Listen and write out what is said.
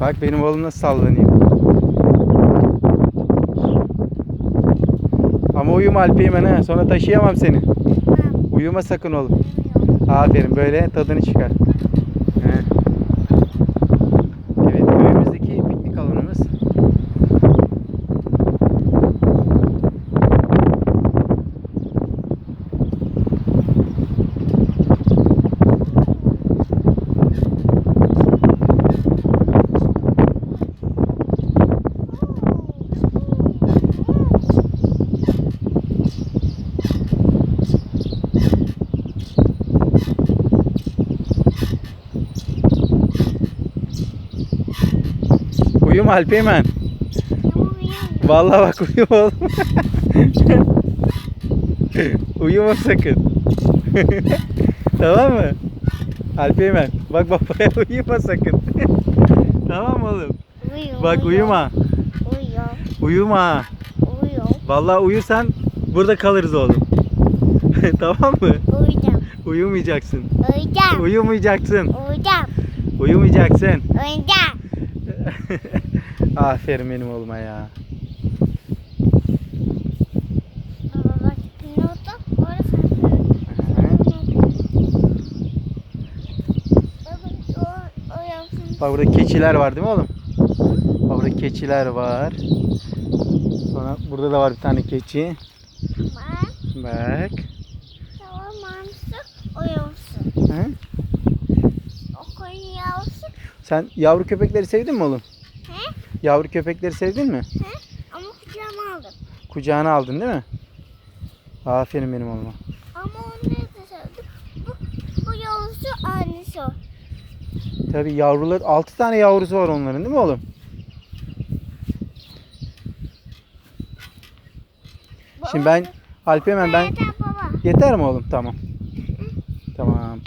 Bak benim oğlum nasıl sallanıyor. Ama uyuma Alpeymen ha. Sonra taşıyamam seni. Uyuma sakın oğlum. Aferin böyle tadını çıkar. Uyuma Alpeymen. Vallahi bak uyuma oğlum. uyuma sakın. tamam mı? Alpeymen bak babaya uyuma sakın. tamam oğlum? Uyuyor. Bak uyuma. Uyuyor. Uyuma. Uyuyor. Vallahi uyursan burada kalırız oğlum. tamam mı? Uyuyacağım. Uyumayacaksın. Uyuyacağım. Uyumayacaksın. Uyuyacağım. Uyumayacaksın. Uyuyacağım. Aferin benim oğluma ya. Bak burada keçiler var değil mi oğlum? Bak burada keçiler var. Sonra burada da var bir tane keçi. Bak. Bak. Tamam mamsı o. Hı? O koyun yapsın. Sen yavru köpekleri sevdin mi oğlum? He? Yavru köpekleri sevdin mi? He? Ama kucağıma aldım. Kucağına aldın değil mi? Aferin benim oğluma. Ama onu nerede sevdim? Bu, bu yavrusu annesi o. Tabii yavrular 6 tane yavrusu var onların değil mi oğlum? Şimdi ben Alp hemen ben yeter mi oğlum? Tamam. Tamam.